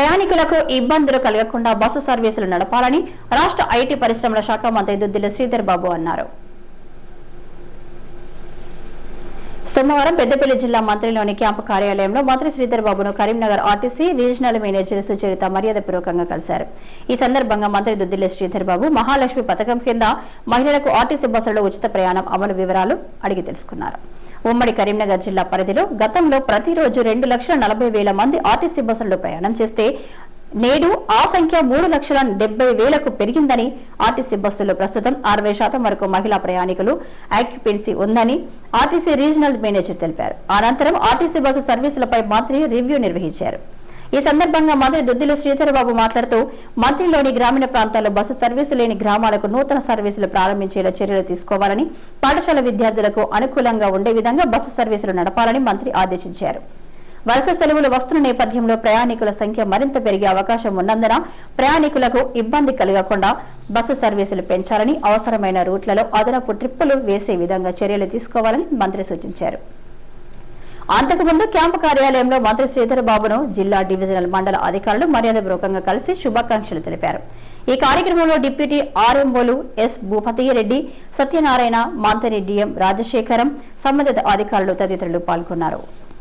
ప్రయాణికులకు ఇబ్బందులు కలగకుండా బస్సు సర్వీసులు నడపాలని రాష్ట్ర ఐటీ పరిశ్రమల శాఖ మంత్రి దుద్దిల శ్రీధర్ బాబు అన్నారు. సోమవారం పెద్దపల్లి జిల్లా మంత్రిలోని క్యాంపు కార్యాలయంలో మంత్రి శ్రీధర్ బాబును Karimnagar RTC regional manager Sucharitha మర్యాదపూర్వకంగా కలిశారు. ఈ సందర్భంగా మంత్రి దుద్దిల్ల శ్రీధర్ బాబు మహాలక్ష్మి పథకం కింద మహిళలకు ఆర్టీసీ బస్సులలో ఉచిత ప్రయాణం అమలు వివరాలు అడిగి తెలుసుకున్నారు. ఉమ్మడి కరీంనగర్ జిల్లా పరిధిలో గతంలో ప్రతిరోజు రెండు లక్షల నలభై వేల మంది ఆర్టీసీ బస్సులు ప్రయాణం చేస్తే నేడు ఆ సంఖ్య మూడు లక్షల డెబ్బై వేలకు పెరిగిందని ఆర్టీసీ బస్సుల్లో ప్రస్తుతం అరవై శాతం వరకు మహిళా ప్రయాణికులు ఆక్యుపెన్సీ ఉందని ఆర్టీసీ రీజనల్ మేనేజర్ తెలిపారు. అనంతరం ఆర్టీసీ బస్సు సర్వీసులపై మంత్రి రివ్యూ నిర్వహించారు. ఈ సందర్భంగా మంత్రి దుద్దిల శ్రీధరబాబు మాట్లాడుతూ మంత్రిలోని గ్రామీణ ప్రాంతాల్లో బస్సు సర్వీసు లేని గ్రామాలకు నూతన సర్వీసులు ప్రారంభించేలా చర్యలు తీసుకోవాలని పాఠశాల విద్యార్థులకు అనుకూలంగా ఉండే విధంగా బస్సు సర్వీసులు నడపాలని మంత్రి ఆదేశించారు. వలస సెలవులు వస్తున్న నేపథ్యంలో ప్రయాణికుల సంఖ్య మరింత పెరిగే అవకాశం ఉన్నందున ప్రయాణికులకు ఇబ్బంది కలగకుండా బస్సు సర్వీసులు పెంచాలని అవసరమైన రూట్లలో అదనపు ట్రిప్పులు వేసే విధంగా చర్యలు తీసుకోవాలని మంత్రి సూచించారు. అంతకుముందు క్యాంపు కార్యాలయంలో మంత్రి శ్రీధర్ బాబును జిల్లా డివిజనల్ మండల అధికారులు మర్యాదపూర్వకంగా కలిసి శుభాకాంక్షలు తెలిపారు. ఈ కార్యక్రమంలో డిప్యూటీ ఆర్ఎంఓలు ఎస్ భూపతిరెడ్డి సత్యనారాయణ మంత్రి డిఎం రాజశేఖరం సంబంధిత అధికారులు తదితరులు పాల్గొన్నారు.